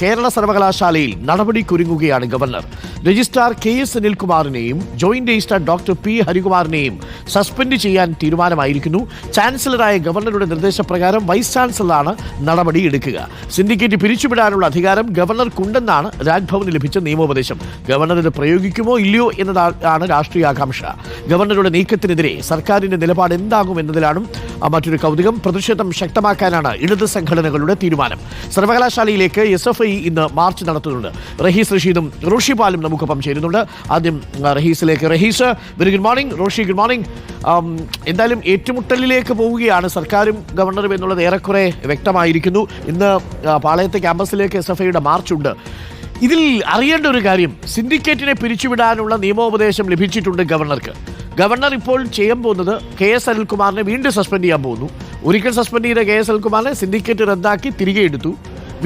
കേരള സർവകലാശാലയിൽ നടപടി കുരുങ്ങുകയാണ് ഗവർണർ. രജിസ്ട്രാർ കെ എസ് സുനിൽകുമാറിനെയും ജോയിന്റ് രജിസ്ട്രാർ ഡോക്ടർ പി ഹരികുമാറിനെയും സസ്പെൻഡ് ചെയ്യാൻ തീരുമാനമായിരിക്കുന്നു. ചാൻസലറായ ഗവർണറുടെ നിർദ്ദേശപ്രകാരം വൈസ് ചാൻസലറാണ് നടപടി എടുക്കുക. സിൻഡിക്കേറ്റ് പിരിച്ചുവിടാനുള്ള അധികാരം ഗവർണർക്കുണ്ടെന്നാണ് രാജ്ഭവന് ലഭിച്ച നിയമോപദേശം. ഗവർണർ ഇത് പ്രയോഗിക്കുമോ ഇല്ലയോ എന്നതാണ് രാഷ്ട്രീയ ആകാംക്ഷ. ഗവർണറുടെ നീക്കത്തിനെതിരെ സർക്കാരിന്റെ നിലപാട് എന്താകും എന്നതിലാണ് മറ്റൊരു കൗതുകം. പ്രതിഷേധം ശക്തമാക്കാനാണ് ഇടത് സംഘടനകളുടെ തീരുമാനം. സർവകലാശാലയിലേക്ക് എസ് എഫ് ഐ ഇന്ന് മാർച്ച് നടത്തുന്നുണ്ട്. റഹീസ് റഷീദും റോഷി പാലും നമുക്കൊപ്പം ചേരുന്നുണ്ട് ആദ്യം റഹീസിലേക്ക്. Rahees very good morning Roshi good morning എന്തായാലും ഏറ്റുമുട്ടലിലേക്ക് പോവുകയാണ് സർക്കാരും ഗവർണറും എന്നുള്ളത് ഏറെക്കുറെ വ്യക്തമായിരിക്കുന്നു. ഇന്ന് പാളയത്തെ ക്യാമ്പസിലേക്ക് എസ് എഫ് ഐയുടെ മാർച്ചുണ്ട്. ഇതിൽ അറിയേണ്ട ഒരു കാര്യം സിൻഡിക്കേറ്റിനെ പിരിച്ചുവിടാനുള്ള നിയമോപദേശം ലഭിച്ചിട്ടുണ്ട് ഗവർണർക്ക്. ഗവർണർ ഇപ്പോൾ ചെയ്യാൻ പോകുന്നത് കെ എസ് അനിൽകുമാറിനെ വീണ്ടും സസ്പെൻഡ് ചെയ്യാൻ പോകുന്നു. ഒരിക്കൽ സസ്പെൻഡ് ചെയ്ത കെ എസ് അനിൽകുമാറിനെ സിൻഡിക്കേറ്റ് റദ്ദാക്കി തിരികെ എടുത്തു.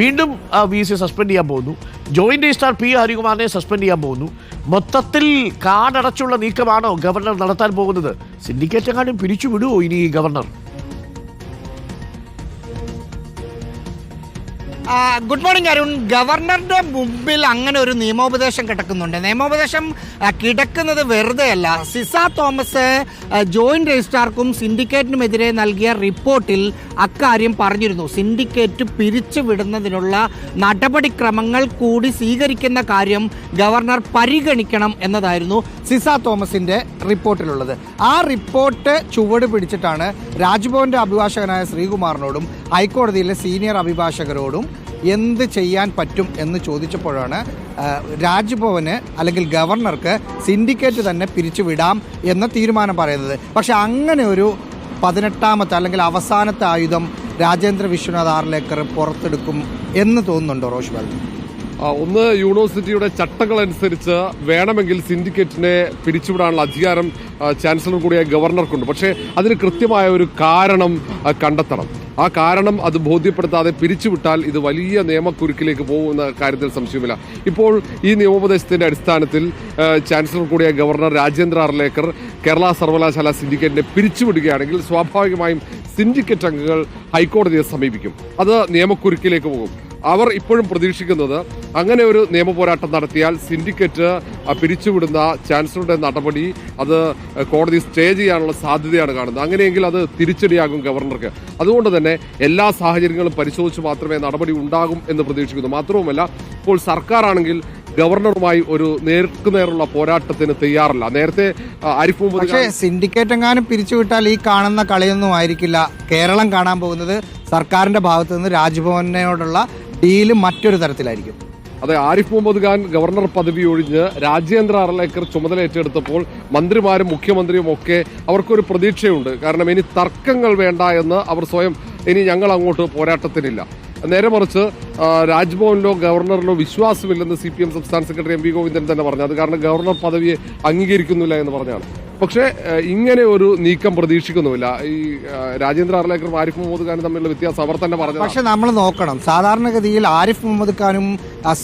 വീണ്ടും വി സി സസ്പെൻഡ് ചെയ്യാൻ പോകുന്നു. ജോയിന്റ് രജിസ്ട്രാർ പി ഹരികുമാറിനെ സസ്പെൻഡ് ചെയ്യാൻ പോകുന്നു. മൊത്തത്തിൽ കാടടച്ചുള്ള നീക്കമാണോ ഗവർണർ നടത്താൻ പോകുന്നത്? സിൻഡിക്കേറ്റ് എങ്ങാനും പിരിച്ചുവിടുമോ ഇനി ഈ ഗവർണർ? Good morning Arun. ഗവർണറുടെ മുമ്പിൽ അങ്ങനെ ഒരു നിയമോപദേശം കിടക്കുന്നുണ്ട്. നിയമോപദേശം കിടക്കുന്നത് വെറുതെയല്ല. സിസ തോമസ് ജോയിന്റ് രജിസ്ട്രാർക്കും സിൻഡിക്കേറ്റിനുമെതിരെ നൽകിയ റിപ്പോർട്ടിൽ അക്കാര്യം പറഞ്ഞിരുന്നു. സിൻഡിക്കേറ്റ് പിരിച്ചുവിടുന്നതിനുള്ള നടപടിക്രമങ്ങൾ കൂടി സ്വീകരിക്കുന്ന കാര്യം ഗവർണർ പരിഗണിക്കണം എന്നതായിരുന്നു സിസ തോമസിന്റെ റിപ്പോർട്ടിലുള്ളത്. ആ റിപ്പോർട്ട് ചുവട് പിടിച്ചിട്ടാണ് രാജ്ഭവന്റെ അഭിഭാഷകനായ ശ്രീകുമാറിനോടും ഹൈക്കോടതിയിലെ സീനിയർ അഭിഭാഷകരോടും എന്ത് ചെയ്യാൻ പറ്റും എന്ന് ചോദിച്ചപ്പോഴാണ് രാജ്ഭവന് അല്ലെങ്കിൽ ഗവർണർക്ക് സിൻഡിക്കേറ്റ് തന്നെ പിരിച്ചുവിടാം എന്ന തീരുമാനം പറയുന്നത്. പക്ഷെ അങ്ങനെ ഒരു പതിനെട്ടാമത്തെ അല്ലെങ്കിൽ അവസാനത്തെ ആയുധം രാജേന്ദ്ര വിശ്വനാഥ് ആർലേക്കർ പുറത്തെടുക്കും എന്ന് തോന്നുന്നുണ്ടോ റോഷ് ബാൽ ആ, ഒന്ന് യൂണിവേഴ്സിറ്റിയുടെ ചട്ടങ്ങളനുസരിച്ച് വേണമെങ്കിൽ സിൻഡിക്കേറ്റിനെ പിരിച്ചുവിടാനുള്ള അധികാരം ചാൻസലർ കൂടിയ ഗവർണർക്കുണ്ട്. പക്ഷേ അതിന് കൃത്യമായ ഒരു കാരണം കണ്ടെത്തണം. ആ കാരണം അത് ബോധ്യപ്പെടുത്താതെ പിരിച്ചുവിട്ടാൽ ഇത് വലിയ നിയമക്കുരുക്കിലേക്ക് പോകുന്ന കാര്യത്തിൽ സംശയമില്ല ഇപ്പോൾ ഈ നിയമോപദേശത്തിന്റെ അടിസ്ഥാനത്തിൽ ചാൻസലർ കൂടിയ ഗവർണർ രാജേന്ദ്ര അർലേക്കർ കേരള സർവകലാശാല സിൻഡിക്കേറ്റിനെ പിരിച്ചുവിടുകയാണെങ്കിൽ സ്വാഭാവികമായും സിൻഡിക്കേറ്റ് അംഗങ്ങൾ ഹൈക്കോടതിയെ സമീപിക്കും. അത് നിയമക്കുരുക്കിലേക്ക് പോകും. അവർ ഇപ്പോഴും പ്രതീക്ഷിക്കുന്നത് അങ്ങനെ ഒരു നിയമ പോരാട്ടം നടത്തിയാൽ സിൻഡിക്കേറ്റ് പിരിച്ചുവിടുന്ന ചാൻസലറുടെ നടപടി അത് കോടതി സ്റ്റേ ചെയ്യാനുള്ള സാധ്യതയാണ് കാണുന്നത്. അങ്ങനെയെങ്കിൽ അത് തിരിച്ചടിയാകും ഗവർണർക്ക്. അതുകൊണ്ട് തന്നെ എല്ലാ സാഹചര്യങ്ങളും പരിശോധിച്ച് മാത്രമേ നടപടി ഉണ്ടാകും എന്ന് പ്രതീക്ഷിക്കുന്നു. മാത്രവുമല്ല ഇപ്പോൾ സർക്കാരാണെങ്കിൽ ഗവർണറുമായി ഒരു നേർക്കുനേറുള്ള പോരാട്ടത്തിന് തയ്യാറല്ല. നേരത്തെ ആരിഫ് മുഹമ്മദ് പക്ഷേ സിൻഡിക്കേറ്റ് എങ്ങാനും പിരിച്ചുവിട്ടാൽ ഈ കാണുന്ന കളിയൊന്നും ആയിരിക്കില്ല. കേരളം കാണാൻ പോകുന്നത് സർക്കാരിന്റെ ഭാഗത്തു നിന്ന് രാജ്ഭവനോടുള്ള ഡീൽ മറ്റൊരു തരത്തിലായിരിക്കും. അതെ ആരിഫ് മുഹമ്മദ് ഖാൻ ഗവർണർ പദവി ഒഴിഞ്ഞ് രാജേന്ദ്ര അർലേക്കർ ചുമതല ഏറ്റെടുത്തപ്പോൾ മന്ത്രിമാരും മുഖ്യമന്ത്രിയും ഒക്കെ അവർക്കൊരു പ്രതീക്ഷയുണ്ട്. കാരണം ഇനി തർക്കങ്ങൾ വേണ്ട എന്ന് അവർ സ്വയം ഇനി ഞങ്ങൾ അങ്ങോട്ട് പോരാട്ടത്തിനില്ല. നേരെ മറിച്ച് രാജ്ഭവനിലോ ഗവർണറിലോ വിശ്വാസമില്ലെന്ന് സി പി എം സംസ്ഥാന സെക്രട്ടറി എം വി ഗോവിന്ദൻ തന്നെ പറഞ്ഞു. അത് കാരണം ഗവർണർ പദവിയെ അംഗീകരിക്കുന്നില്ല എന്ന് പറഞ്ഞാണ്. പക്ഷേ ഇങ്ങനെ ഒരു നീക്കം പ്രതീക്ഷിക്കുന്നുമില്ല. ഈ രാജേന്ദ്ര അർലേക്കറും ആരിഫ് മുഹമ്മദ് ഖാനും തമ്മിലുള്ള വ്യത്യാസം അവർ തന്നെ പറഞ്ഞു പക്ഷെ നമ്മൾ നോക്കണം. സാധാരണഗതിയിൽ ആരിഫ് മുഹമ്മദ് ഖാനും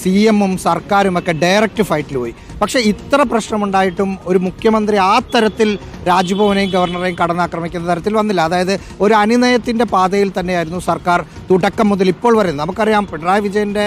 സി എമ്മും സർക്കാരും ഒക്കെ ഡയറക്റ്റ് ഫൈറ്റിൽ പോയി. പക്ഷെ ഇത്ര പ്രശ്നമുണ്ടായിട്ടും ഒരു മുഖ്യമന്ത്രി ആ തരത്തിൽ രാജ്ഭവനെയും ഗവർണറെയും കടന്നാക്രമിക്കുന്ന തരത്തിൽ വന്നില്ല. അതായത് ഒരു അനുനയത്തിന്റെ പാതയിൽ തന്നെയായിരുന്നു സർക്കാർ തുടക്കം മുതൽ ഇപ്പോൾ വരെ നമുക്കറിയാം പിണറായി വിജയന്റെ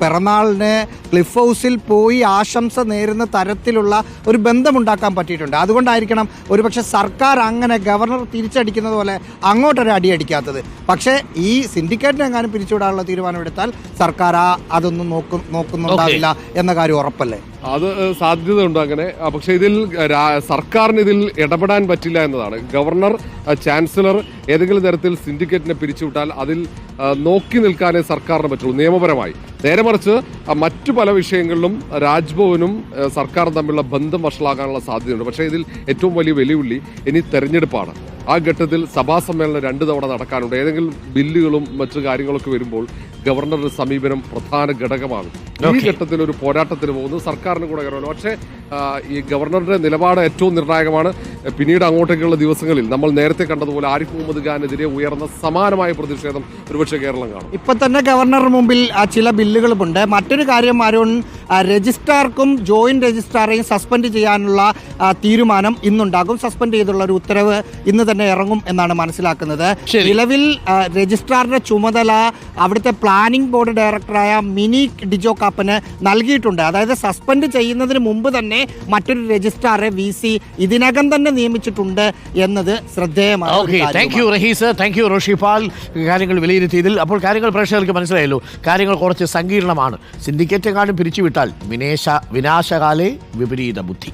പിറന്നാളിന് ക്ലിഫ് ഹൗസിൽ പോയി ആശംസ നേരുന്ന തരത്തിലുള്ള ഒരു ബന്ധമുണ്ടാക്കാൻ പറ്റിയിട്ടുണ്ട്. അതുകൊണ്ടായിരിക്കണം ഒരുപക്ഷെ സർക്കാർ അങ്ങനെ ഗവർണർ തിരിച്ചടിക്കുന്നത് പോലെ അങ്ങോട്ടൊരു അടിയടിക്കാത്തത് പക്ഷേ ഈ സിൻഡിക്കേറ്റിനെ എങ്ങാനും പിരിച്ചുവിടാനുള്ള തീരുമാനമെടുത്താൽ സർക്കാർ ആ അതൊന്നും നോക്കും നോക്കുന്നുണ്ടാവില്ല എന്ന കാര്യം ഉറപ്പല്ലേ? അത് സാധ്യതയുണ്ട് അങ്ങനെ. പക്ഷേ ഇതിൽ സർക്കാരിന് ഇതിൽ ഇടപെടാൻ പറ്റില്ല എന്നതാണ്. ഗവർണർ ചാൻസലർ ഏതെങ്കിലും തരത്തിൽ സിൻഡിക്കേറ്റിനെ പിരിച്ചുവിട്ടാൽ അതിൽ നോക്കി നിൽക്കാനേ സർക്കാരിന് പറ്റുള്ളൂ നിയമപരമായി. നേരെ മറിച്ച് മറ്റു പല വിഷയങ്ങളിലും രാജ്ഭവനും സർക്കാരും തമ്മിലുള്ള ബന്ധം വഷളാകാനുള്ള സാധ്യതയുണ്ട്. പക്ഷേ ഇതിൽ ഏറ്റവും വലിയ വെല്ലുവിളി ഇനി തെരഞ്ഞെടുപ്പാണ്. ആ ഘട്ടത്തിൽ സഭാ സമ്മേളനം രണ്ട് തവണ നടക്കാനുണ്ട്. ഏതെങ്കിലും ബില്ലുകളും മറ്റു കാര്യങ്ങളൊക്കെ വരുമ്പോൾ ഗവർണറുടെ സമീപനം പ്രധാന ഘടകമാണ്. ഈ ഘട്ടത്തിൽ ഒരു പോരാട്ടത്തിന് പോകുന്നത് സർക്കാരിന് കൂടെ കയറുമല്ലോ പക്ഷേ ഈ ഗവർണറുടെ നിലപാട് ഏറ്റവും നിർണായകമാണ്. പിന്നീട് അങ്ങോട്ടേക്കുള്ള ദിവസങ്ങളിൽ നമ്മൾ നേരത്തെ കണ്ടതുപോലെ ആരിഫ് മുഹമ്മദ് ഖാനെതിരെ ഉയർന്ന സമാനമായ പ്രതിഷേധം ഒരുപക്ഷെ കേരളം കാണും. ഇപ്പൊ തന്നെ ഗവർണറുടെ മുമ്പിൽ ആ ചില ബില്ലുകളുമുണ്ട്. മറ്റൊരു കാര്യം അരുൺ രജിസ്ട്രാർക്കും ജോയിന്റ് രജിസ്ട്രാറെയും സസ്പെൻഡ് ചെയ്യാനുള്ള തീരുമാനം ഇന്നുണ്ടാകും. സസ്പെൻഡ് ചെയ്തുള്ള ഒരു ഉത്തരവ് ഇന്ന് തന്നെ ഇറങ്ങും എന്നാണ് മനസ്സിലാക്കുന്നത്. നിലവിൽ ആ, രജിസ്ട്രാറിന്റെ ചുമതല അവിടുത്തെ പ്ലാനിംഗ് ബോർഡ് ഡയറക്ടറായ മിനി ഡിജോ കാപ്പന് നൽകിയിട്ടുണ്ട്. അതായത് സസ്പെൻഡ് ചെയ്യുന്നതിന് മുമ്പ് തന്നെ മറ്റൊരു രജിസ്ട്രാറെ വി സി ഇതിനകം തന്നെ നിയമിച്ചിട്ടുണ്ട് എന്നത് ശ്രദ്ധേയമാണ് ഒരു ഓക്കെ താങ്ക് കാര്യമാണ്. You Rahees thank you Roshi Pal കാര്യങ്ങൾ വിലയിരുത്തിയതിൽ അപ്പോൾ കാര്യങ്ങൾ പ്രേക്ഷകർക്ക് മനസ്സിലായല്ലോ. കാര്യങ്ങൾ കുറച്ച് സങ്കീർണമാണ്. സിൻഡിക്കേറ്റ് എങ്ങാനും പിരിച്ചുവിട്ടാൽ വിനേശ വിനാശകാലേ വിപരീത ബുദ്ധി